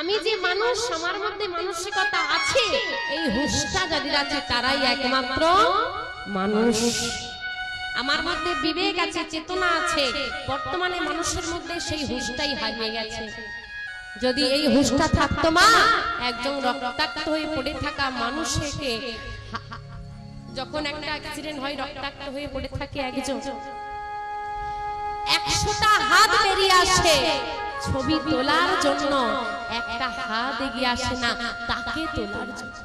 আমি যে মানুষ আমার মধ্যে মানসিকতা আছে এই হুঁশটা যাদের আছে তারাই একমাত্র মানুষ। আমার মধ্যে বিবেক আছে চেতনা আছে বর্তমানে মানুষের মধ্যে সেই হুঁশটাই হারিয়ে গেছে। যদি এই হুঁশটা থাকতো মা একজন রক্তাক্ত হয়ে পড়ে থাকা মানুষকে যখন একটা অ্যাক্সিডেন্ট হয় রক্তাক্ত হয়ে পড়ে থাকে একজন। একশোটা হাত বেরিয়ে আসে ছবি তোলার জন্য। একটা হাত এগিয়ে আসে না, তাকে তোলার জন্য।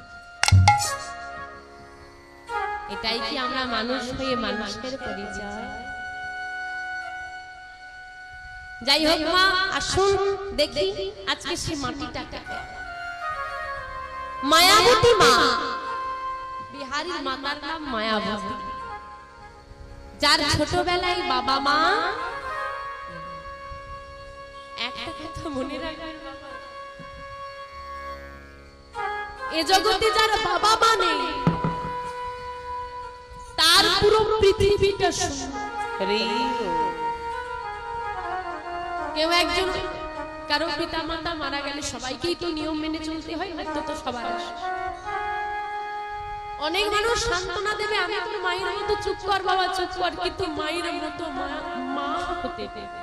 এটাই কি আমরা মানুষ হয়ে মানুষের পরিচয়? যাই হোক মা, আসুন, দেখি আজকে সে মাটিটাকে মায়াবতী মা। বিহারীর মাতার নাম মায়াবতী। যার ছোটবেলায় বাবা মা একটা কথা মনে রাখবেন এ জগতে যার বাবা মা নেই তার পুরো পৃথিবীটা কেউ একজন কারও পিতা মাতা মারা গেলে সবাইকেই তো নিয়ম মেনে চলতে হয় মৃত্যু তো সবার। অনেক মানুষ সান্ত্বনা দেবে আমি তোর মায়ের মতো চুপ কর বাবা চুপ কর। কিন্তু মায়ের মতো মা- মা হতে দেবে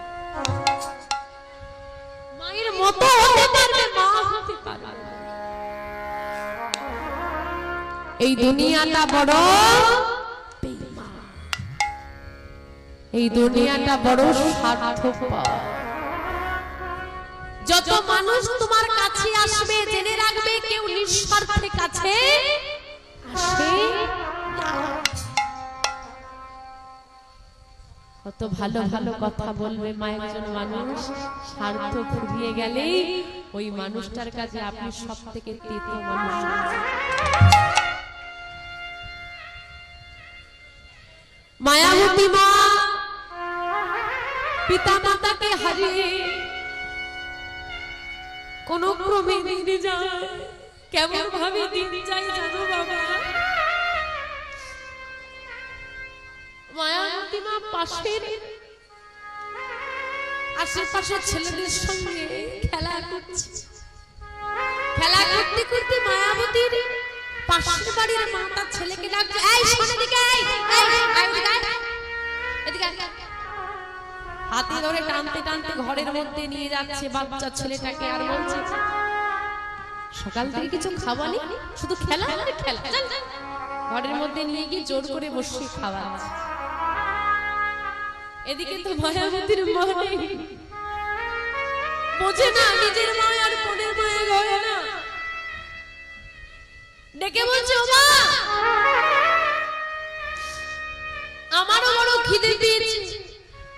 মায়ের মতো হতে পারবে মা হতে পারবে এই দুনিয়াটা বড় এই দুনিয়াটা বড় স্বার্থপর। যত মানুষ তোমার কাছে আসবে, জেনে রাখবে, কেউ নিঃস্বার্থে কাছে কত ভালো ভালো কথা বলবে মা একজন মানুষ। স্বার্থ ফুরিয়ে গেলেই ওই মানুষটার কাছে আপনি সব থেকে তেতো মানুষ। মায়াবতী মা পিতা মাতাকে হারিয়ে কোন ক্রমে দিনে যায় কেমন ভাবে দিন যায় জানো বাবা? মায়াবতী মা পাশের আশেপাশের ছেলেদের সঙ্গে খেলা করছে। খেলা করতে করতে মায়াবতীর পাশের বাড়ির মা তার ছেলেকে ডাকছে, এই শোন এদিকে এই এদিকে। হাতে ধরে টানতে টানতে ঘরের মধ্যে নিয়ে যাচ্ছে বাচ্চা ছেলেটাকে আর বলছে, সকাল থেকে কিছু খাওয়ানি শুধু খেলা আর খেলা। ঘরের মধ্যে নিয়ে গিয়ে জোর করে বসিয়ে খাওয়া এদিকে তো মায়াবতীর মা নেই। বোঝে না, নিজের মা আর বোনের মায়ের হয় না ডেকে বলছে মা আমারও বড় খিদে পেয়েছে।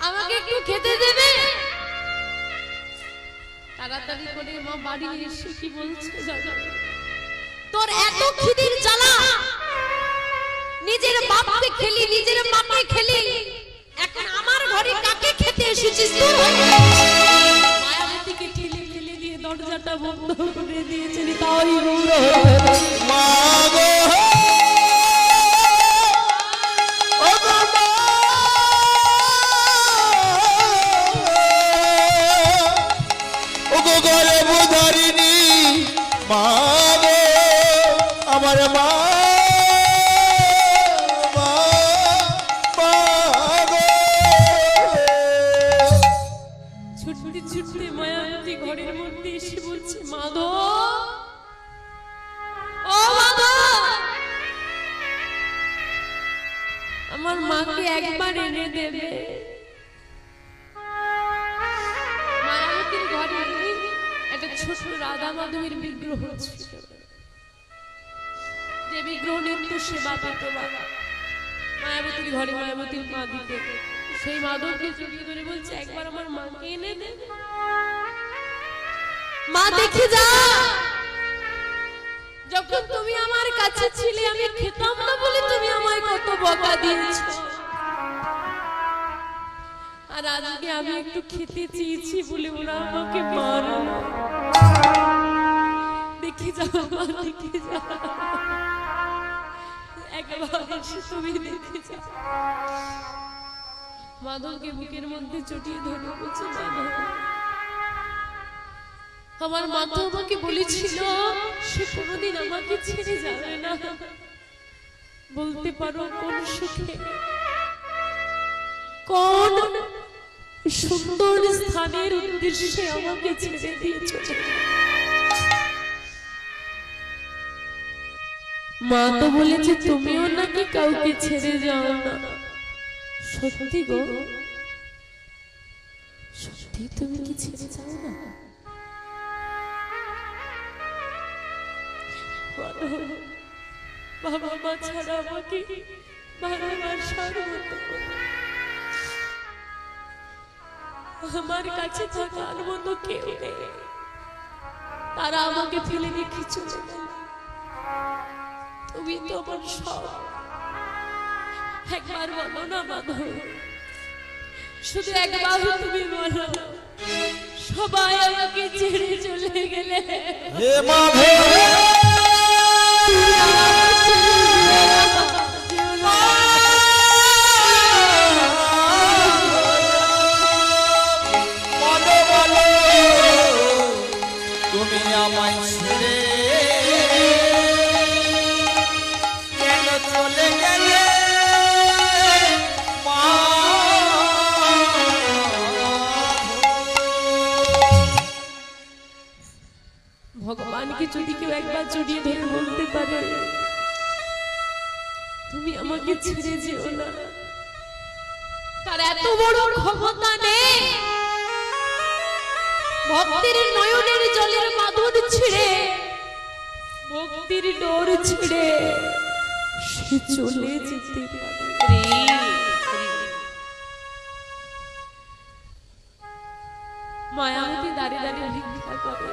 আমাকে একটু খেতে দেবে? তাড়াতাড়ি করে মা বাড়ি এসে কি বলছে তোর এত খিদের জ্বালা। নিজের বাপকে খেলি, নিজের মাকে খেলি। এখন আমার ঘরে কাকে খেতে এসেছিস তুই মায়াবতীকে দিয়ে দরজাটা বন্ধ করে দিয়েছেন তাই গৌরব আমার মা, মাকে একবার এনে দেবে। যখন তুমি আমার কাছে ছিলে, আমি খেতাম না বলে তুমি আমায় কত বকা দিয়েছ। আর আজকে আমি একটু খেতে চেয়েছি বলে ওরা আমাকে মারলো। দেখে যাও দেখে যাও। মাধবকে বুকের মধ্যে চটিয়ে ধরে আমার মা আমাকে বলেছিল, সে কোনোদিন আমাকে ছেড়ে যাবে না। বলতে পারো, কোন সুখে? কোন সুন্দর স্থানের উদ্দেশ্যে আমাকে ছেড়ে দিয়ে চলে মা তো বলেছে, তুমিও নাকি কাউকে ছেড়ে যাও না। সত্যি গো? সত্যি তুমি কি ছেড়ে যাও না? বাবা, মা ছাড়া আমাকে ভালোবাসার মতো আমার কাছে থাকার মতো কেউ নেই। তারা আমাকে ফেলে রেখে চলে তুমি তো আমার সব। একবার বলো না মাধব শুধু একবার তুমি বলো, সবাই আমাকে ছেড়ে চলে গেলে। হে মাধব ভগবানকে যদি কেউ একবার জড়িয়ে ধরে বলতে পারে তুমি আমাকে ছেড়ে যেও না। তার এত বড় ক্ষমতা নেই। ভক্তির নয়নের জলের মাধুর ছিঁড়ে ভক্তির ডোর ছিঁড়ে সে চলে যেতে পারে। মায়াবতী দাঁড়িয়ে দাঁড়িয়ে ভিক্ষা করে।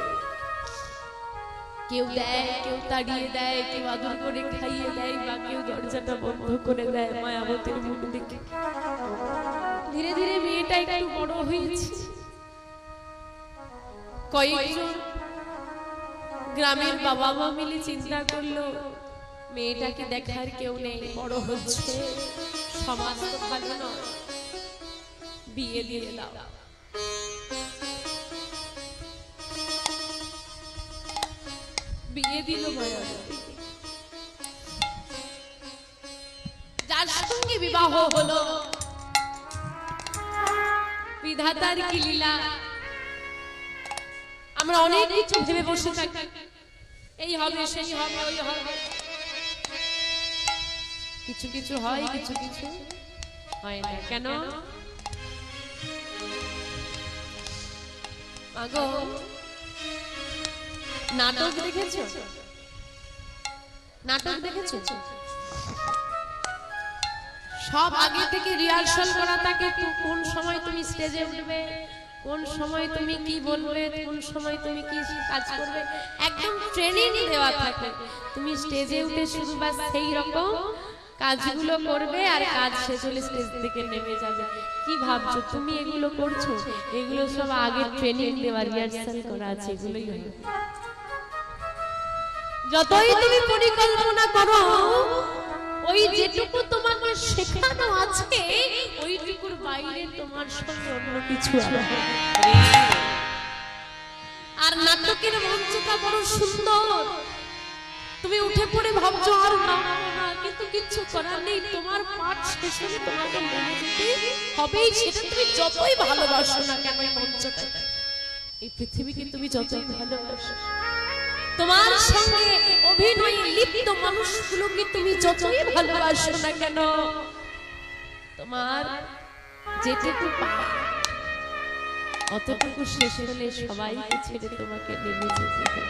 কেউ দেয়, কেউ তাড়িয়ে দেয়, কেউ আদর করে খাইয়ে দেয় বা কেউ দরজাটা বন্ধ করে দেয় মায়াবতীর মুখ দেখে ধীরে ধীরে মেয়েটা একটু বড় হয়েছে। কয়েকজন গ্রামের বাবা মা মিলে চিন্তা করল, মেয়েটাকে দেখার কেউ নেই, বড় হচ্ছে, সমাজ ভালো নয়। বিয়ে দিয়ে দাও। বিয়ে দিল যার সঙ্গে বিবাহ হলো বিধাতার কি লীলা? আমরা অনেক কিছু ভেবে বসে থাকি। এই হবে সেই হবে ওই হবে। কিছু কিছু হয় কিছু কিছু হয় না। কেন? আগো নাটক দেখেছ? নাটক দেখেছ? সব আগে থেকে রিহার্সাল করা থাকে কোন সময় তুমি স্টেজে উঠবে, কোন সময় তুমি কি বলবে, কোন সময় তুমি কি কাজ করবে, একদম ট্রেনিং দেওয়া থাকে। তুমি স্টেজে উঠে শুধু বাস সেই রকম কাজগুলো করবে আর কাজ শেষ হলে স্টেজ থেকে নেমে যাবে। কি ভাবছ? তুমি এগুলো করছ? এগুলো সব আগে ট্রেনিং দেওয়া রিহার্সাল করা আছে, এগুলোই যতই তুমি পরিকল্পনা করো ওই যেটুকু তোমাকে শেখানো আছে ওইটুকুর বাইরে তোমার সঙ্গে অন্য কিছু আছে আর নাটকের মঞ্চটা বড় সুন্দর। তুমি উঠে পড়ে ভাবছ আর না কিন্তু কিচ্ছু করার নেই তোমার পাঠ শেষ হলে তোমাকে মনে যেতে হবেই সেটা তুমি যতই ভালোবাসো না কেন এই মঞ্চটা এই পৃথিবীকে তুমি যতই ভালোবাসো তোমার সঙ্গে অভিনয়ে লিপ্ত মানুষগুলোকে তুমি যতই ভালোবাসো না কেন, তোমার যেটুকু অতটুকু শেষ হলে সবাইকে ছেড়ে তোমাকে নেমে যেতে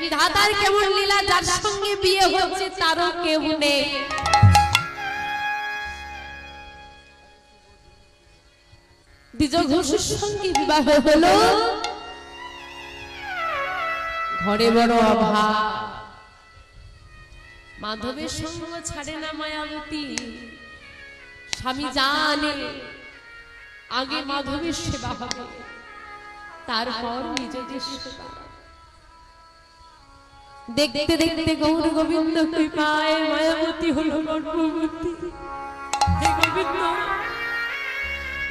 বিধাতার কেমন লীলা, যার সঙ্গে বিয়ে হচ্ছে তারও কেউ নেই। দ্বিজ ঘোষের সঙ্গে বিবাহ হলো ঘরে বড় অভাব। মাধবের সঙ্গ ছাড়ে না মায়াবতী। স্বামী জানে আগে মাধবের সেবা হবে। তারপর নিজেদের সেবা। দেখতে দেখতে গৌর গোবিন্দ কৃপায় মায়াবতী হলো গর্ভবতী। গোবিন্দ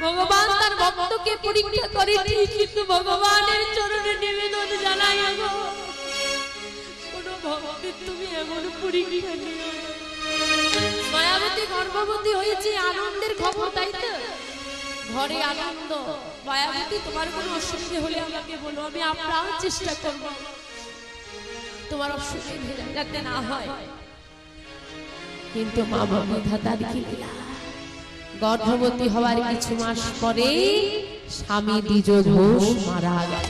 ভগবান তার ভক্তকে পরীক্ষা করে কিন্তু ভগবানের চরণে নিবেদন জানাই গো। মায়াবতী গর্ভবতী হয়েছে, আনন্দের খবর তাই তো? ঘরে আনন্দ। মায়াবতী, তোমার কোনো অসুবিধে হলে আমাকে বলো, আমি আপ্রাণ চেষ্টা তোমার অসুবিধে যাতে না হয়। কিন্তু মা বাবা গর্ভবতী হওয়ার কিছু মাস পরে স্বামী দ্বিজ মারা গেল।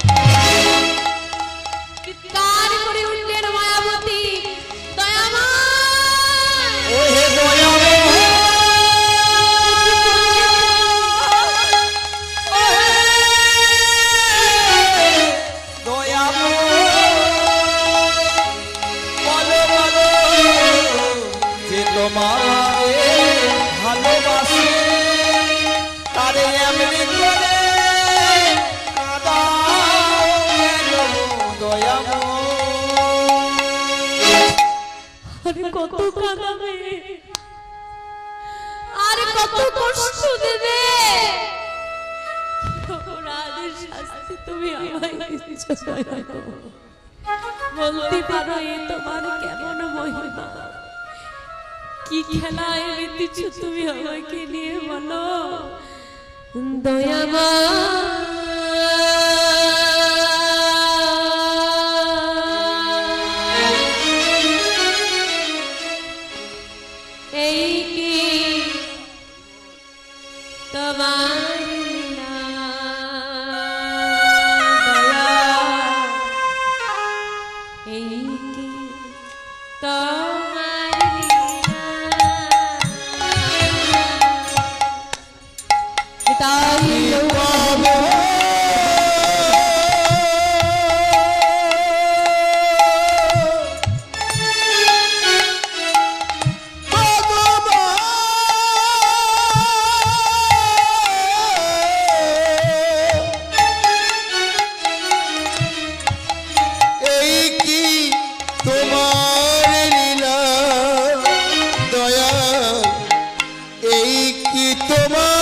তুমি আমায় দয়াময়। বলতে পারো এ তোমার কেমন মহিমা কি খেলায় মেতেছ তুমি আমাকে নিয়ে বলো দয়ামা তোমার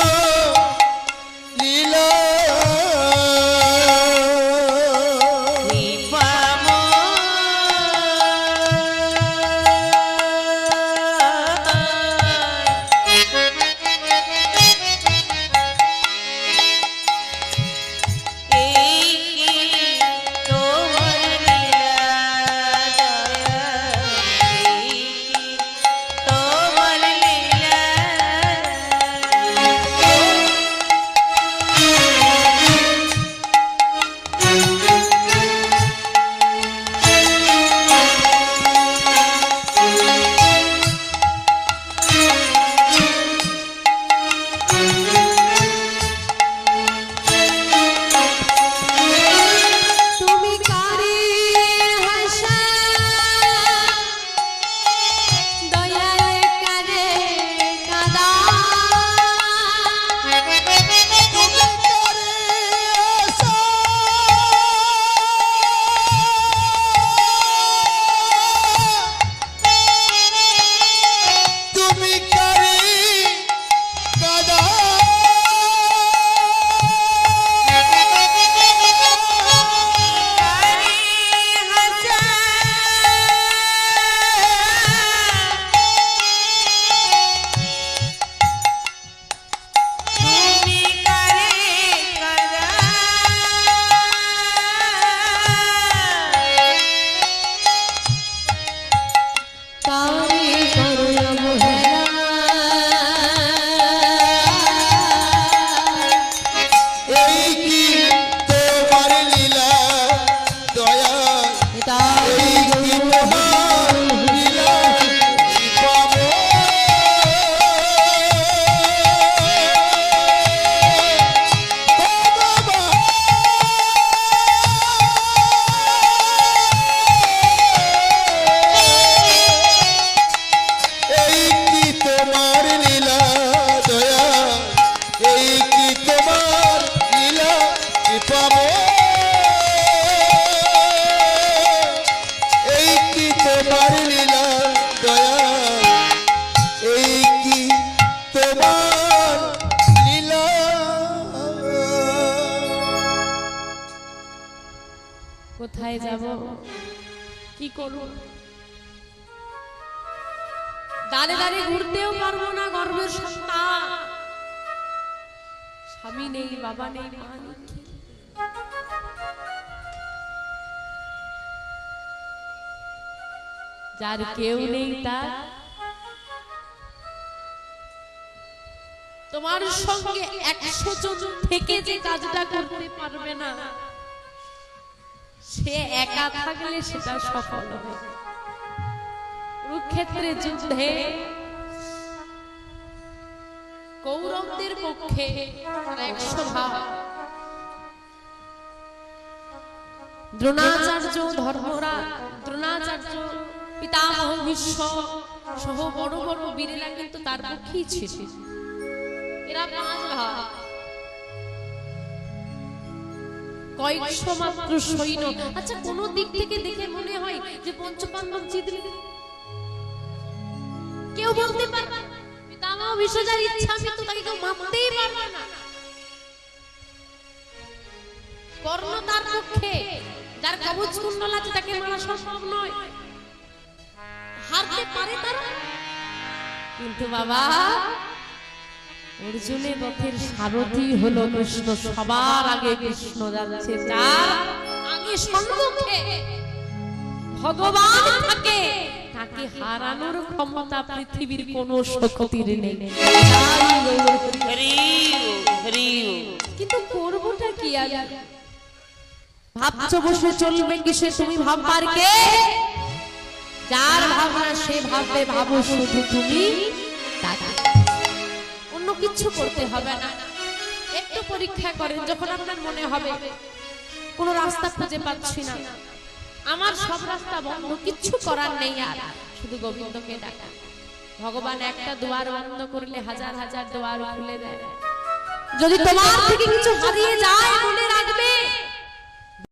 দাঁড়ে দাঁড়িয়ে ঘুরতেও পারব না, গর্বের সন্তান স্বামী নেই, বাবা নেই নেই। যার কেউ নেই তার। তোমার সঙ্গে একশো জন থেকে যে কাজটা করতে পারবে না, সে একা থাকলে সেটা সফল হবে। কুরুক্ষেত্রে যুদ্ধে কৌরবদের পক্ষে দ্রোণাচার্য ধর্মরা দ্রোণাচার্য পিতামহ ভীষ্ম সহ বড় বড় বীরেরা কিন্তু তার পক্ষেই ছিল। এরা পাঁচ ভাগ। কয়েকশো মাত্র সৈন্য। আচ্ছা কোন দিক থেকে দেখে মনে হয় যে পঞ্চপাণ্ডব জিতবে কেউ বলতে পারবে পিতামহ যার ইচ্ছা, আমি তো তাকে কেউ মারতেই পারবে না। কর্ণ তার পক্ষে, যার কবচ কুণ্ডল আছে তাকে মারা সম্ভব নয়। হারতে পারে তারা। কিন্তু বাবা অর্জুনের রথের সারথি হলো কৃষ্ণ। সবার আগে কৃষ্ণ যাচ্ছে, যার আগে সম্মুখে ভগবান থাকে। তাকে হারানোর ক্ষমতা পৃথিবীর কোন শক্তির নেই। কিন্তু করবোটা কি আগে ভাবছ বসে চলবে কিসে? তুমি ভাববার কে? যার ভাবনা সে ভাববে ভাবো শুধু তুমি অন্য কিছু করতে হবে না। একটু পরীক্ষা করেন যখন আপনার মনে হবে কোন রাস্তা খুঁজে পাচ্ছি না। আমার সব রাস্তা বন্ধ কিচ্ছু করার নেই আর। শুধু গোবিন্দকে ডাকা। ভগবান একটা দুয়ার বন্ধ করলে হাজার হাজার দুয়ার খুলে দেয়। যদি তোমার থেকে কিছু হারিয়ে যায় মনে রাখবে?